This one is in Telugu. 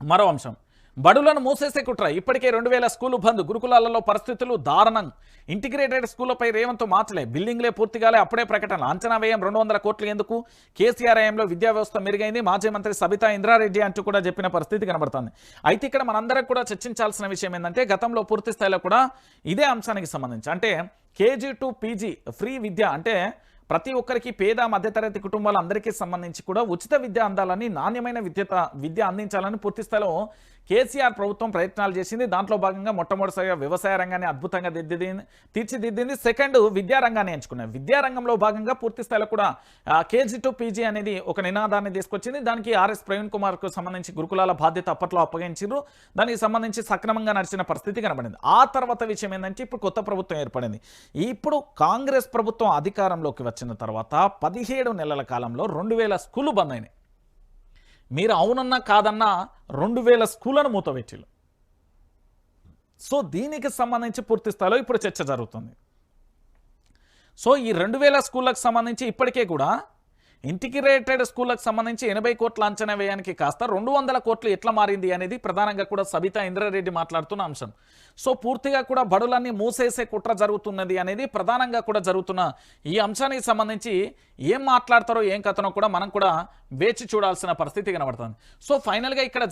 మరో అంశం. బడులను మూసేసే కుట్ర ఇప్పటికే రెండు వేల స్కూలు బంద్ గురుకులాలలో పరిస్థితులు దారుణం. ఇంటిగ్రేటెడ్ స్కూళ్ళపై రేవంత్ మార్చలే బిల్డింగ్లే పూర్తిగాలే అప్పుడే ప్రకటన అంచనా వ్యయం రెండు వందల కోట్లు ఎందుకు? కేసీఆర్ హయాంలో విద్యా వ్యవస్థ మెరుగైంది. మాజీ మంత్రి సబితా ఇంద్రారెడ్డి అంటూ కూడా చెప్పిన పరిస్థితి కనబడుతుంది. అయితే ఇక్కడ మనందరం కూడా చర్చించాల్సిన విషయం ఏంటంటే గతంలో పూర్తి స్థాయిలో కూడా ఇదే అంశానికి సంబంధించి. అంటే కేజీ టు పీజీ ఫ్రీ విద్య అంటే ప్రతి ఒక్కరికి పేద మధ్యతరగతి కుటుంబాలందరికీ సంబంధించి కూడా ఉచిత విద్య అందాలని నాణ్యమైన విద్య విద్య అందించాలని పూర్తి స్థాయిలో కేసీఆర్ ప్రభుత్వం ప్రయత్నాలు చేసింది. దాంట్లో భాగంగా మొట్టమొదటిసారిగా వ్యవసాయ రంగాన్ని అద్భుతంగా దిద్దింది తీర్చిదిద్దింది. సెకండ్ విద్యారంగాన్ని ఎంచుకున్నాయి విద్యారంగంలో భాగంగా పూర్తి స్థాయిలో కూడా కేజీ టు పీజీ అనేది ఒక నినాదాన్ని తీసుకొచ్చింది. దానికి ఆర్ఎస్ ప్రవీణ్ కుమార్కు సంబంధించి గురుకులాల బాధ్యత అప్పట్లో అప్పగించారు దానికి సంబంధించి సక్రమంగా నడిచిన పరిస్థితి కనబడింది. ఆ తర్వాత విషయం ఏంటంటే ఇప్పుడు కొత్త ప్రభుత్వం ఏర్పడింది. ఇప్పుడు కాంగ్రెస్ ప్రభుత్వం అధికారంలోకి వచ్చిన తర్వాత పదిహేడు నెలల కాలంలో రెండు వేల స్కూలు బంద్ అయినాయి. మీరు అవునన్నా కాదన్నా రెండు వేల స్కూళ్ళను మూతపెట్టిలు సో దీనికి సంబంధించి పూర్తి స్థాయిలో ఇప్పుడు చర్చ జరుగుతుంది. సో ఈ రెండు వేల స్కూళ్ళకు సంబంధించి ఇప్పటికే కూడా ఇంటిగ్రేటెడ్ స్కూళ్ళకు సంబంధించి ఎనభై కోట్ల అంచనా వ్యయానికి కాస్త రెండు వందల కోట్లు ఎట్లా మారింది అనేది ప్రధానంగా కూడా సబితా ఇంద్రారెడ్డి మాట్లాడుతున్న అంశం. సో పూర్తిగా కూడా బడులన్నీ మూసేసే కుట్ర జరుగుతున్నది అనేది ప్రధానంగా కూడా జరుగుతున్న ఈ అంశానికి సంబంధించి ఏం మాట్లాడతారో ఏం కథనో కూడా మనం కూడా వేచి చూడాల్సిన పరిస్థితి కనబడుతుంది. సో ఫైనల్గా ఇక్కడ